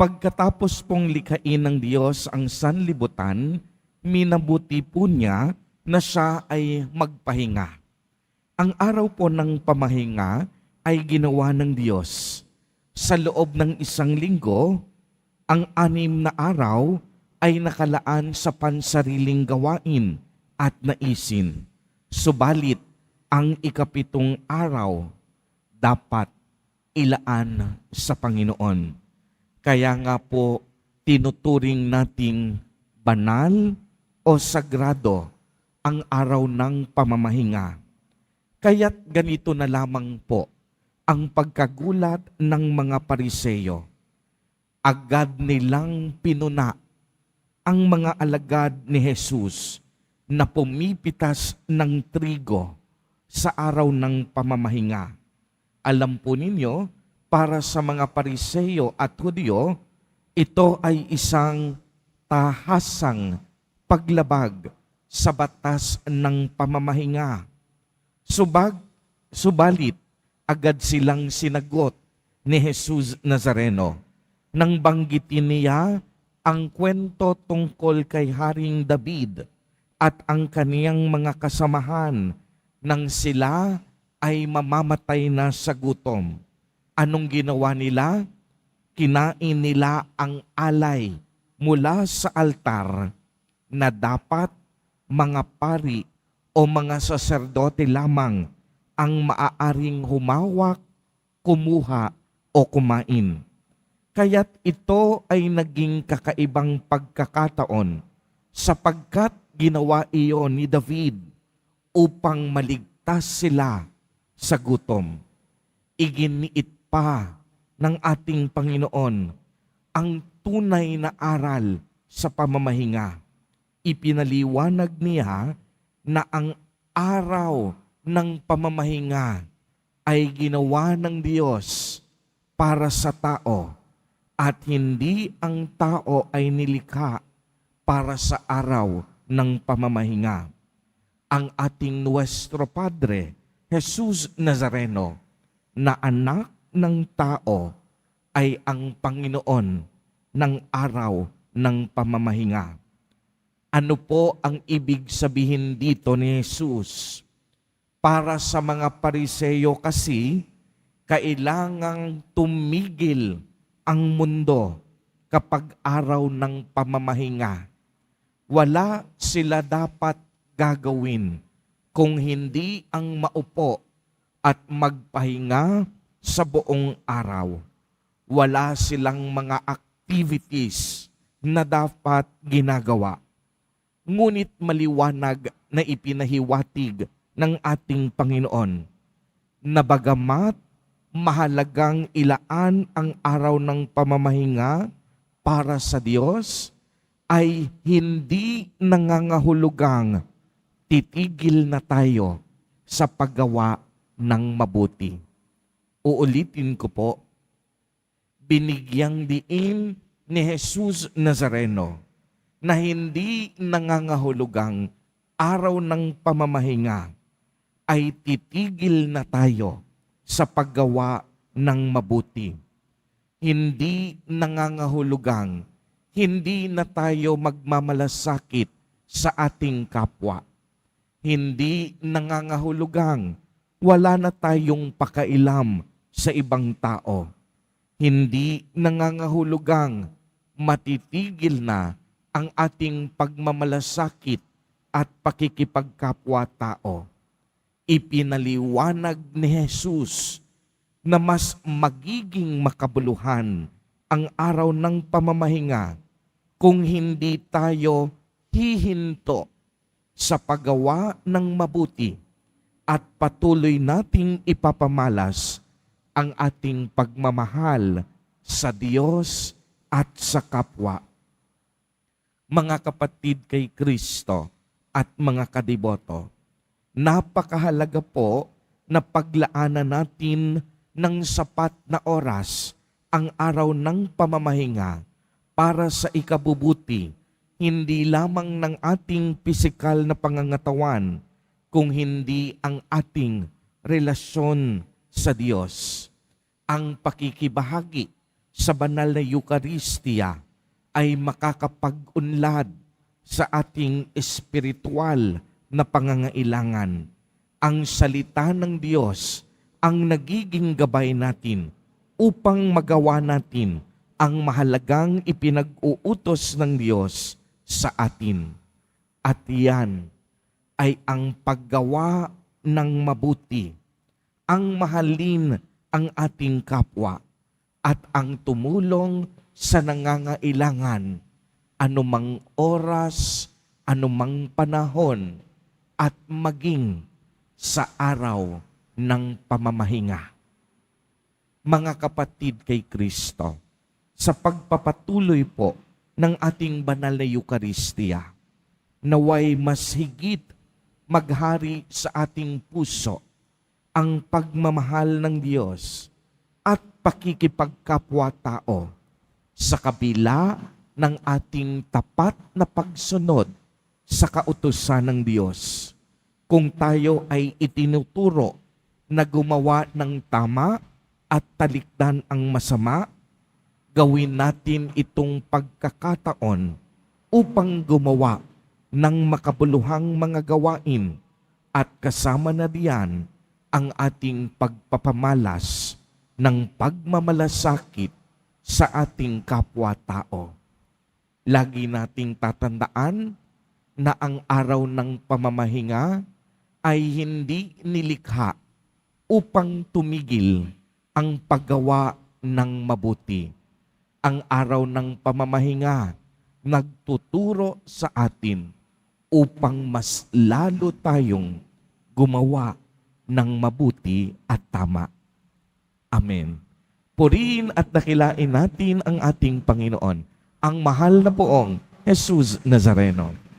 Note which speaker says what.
Speaker 1: Pagkatapos pong likhain ng Diyos ang sanlibutan, minabuti po niya na siya ay magpahinga. Ang araw po ng pamahinga ay ginawa ng Diyos. Sa loob ng isang linggo, ang anim na araw ay nakalaan sa pansariling gawain at naisin. Subalit, ang ikapitong araw dapat ilaan sa Panginoon. Kaya nga po, tinuturing nating banal o sagrado ang araw ng pamamahinga. Kaya't ganito na lamang po ang pagkagulat ng mga pariseyo. Agad nilang pinuna ang mga alagad ni Jesus na pumipitas ng trigo sa araw ng pamamahinga. Alam po ninyo, para sa mga pariseyo at hudyo, ito ay isang tahasang paglabag sa batas ng pamamahinga. Subag, subalit, agad silang sinagot ni Jesus Nazareno nang banggitin niya ang kwento tungkol kay Haring David at ang kaniyang mga kasamahan nang sila ay mamamatay na sa gutom. Anong ginawa nila? Kinain nila ang alay mula sa altar na dapat mga pari o mga saserdote lamang ang maaaring humawak, kumuha o kumain. Kaya't ito ay naging kakaibang pagkakataon sapagkat ginawa iyon ni David upang maligtas sila sa gutom. Iginiit pa ng ating Panginoon ang tunay na aral sa pamamahinga. Ipinaliwanag niya na ang araw ng pamamahinga ay ginawa ng Diyos para sa tao at hindi ang tao ay nilikha para sa araw ng pamamahinga. Ang ating Nuestro Padre, Jesus Nazareno, na anak ng tao ay ang Panginoon ng araw ng pamamahinga. Ano po ang ibig sabihin dito ni Jesus? Para sa mga pariseyo kasi, kailangang tumigil ang mundo kapag araw ng pamamahinga. Wala sila dapat gagawin kung hindi ang maupo at magpahinga sa buong araw. Wala silang mga activities na dapat ginagawa. Ngunit maliwanag na ipinahiwatig ng ating Panginoon na bagamat mahalagang ilaan ang araw ng pamamahinga para sa Diyos, ay hindi nangangahulugang titigil na tayo sa paggawa ng mabuti. Uulitin ko po, binigyang diin ni Jesus Nazareno na hindi nangangahulugang araw ng pamamahinga ay titigil na tayo sa paggawa ng mabuti. Hindi nangangahulugang hindi na tayo magmamalasakit sa ating kapwa. Hindi nangangahulugang wala na tayong pakailam sa ibang tao. Hindi nangangahulugang matitigil na ang ating pagmamalasakit at pakikipagkapwa-tao. Ipinaliwanag ni Jesus na mas magiging makabuluhan ang araw ng pamamahinga kung hindi tayo hihinto sa paggawa ng mabuti at patuloy nating ipapamalas ang ating pagmamahal sa Diyos at sa kapwa. Mga kapatid kay Kristo at mga kadiboto, napakahalaga po na paglaanan natin ng sapat na oras ang araw ng pamamahinga para sa ikabubuti hindi lamang ng ating pisikal na pangangatawan, kung hindi ang ating relasyon sa Diyos. Ang pakikibahagi sa banal na Eucharistia ay makakapag-unlad sa ating espiritual na pangangailangan. Ang salita ng Diyos ang nagiging gabay natin upang magawa natin ang mahalagang ipinag-uutos ng Diyos sa atin. At yan ay ang paggawa ng mabuti, ang mahalin ang ating kapwa, at ang tumulong sa nangangailangan anumang oras, anumang panahon, at maging sa araw ng pamamahinga. Mga kapatid kay Kristo, sa pagpapatuloy po ng ating banal na Eucharistia, naway mas higit maghari sa ating puso ang pagmamahal ng Diyos at pakikipagkapwa-tao sa kabila ng ating tapat na pagsunod sa kautusan ng Diyos. Kung tayo ay itinuturo na gumawa ng tama at talikdan ang masama, gawin natin itong pagkakataon upang gumawa ng makabuluhang mga gawain at kasama na diyan ang ating pagpapamalas ng pagmamalasakit sa ating kapwa-tao. Lagi nating tatandaan na ang araw ng pamamahinga ay hindi nilikha upang tumigil ang paggawa ng mabuti. Ang araw ng pamamahinga nagtuturo sa atin upang mas lalo tayong gumawa ng mabuti at tama. Amen. Purihin at dakilain natin ang ating Panginoon, ang mahal na poong Jesus Nazareno.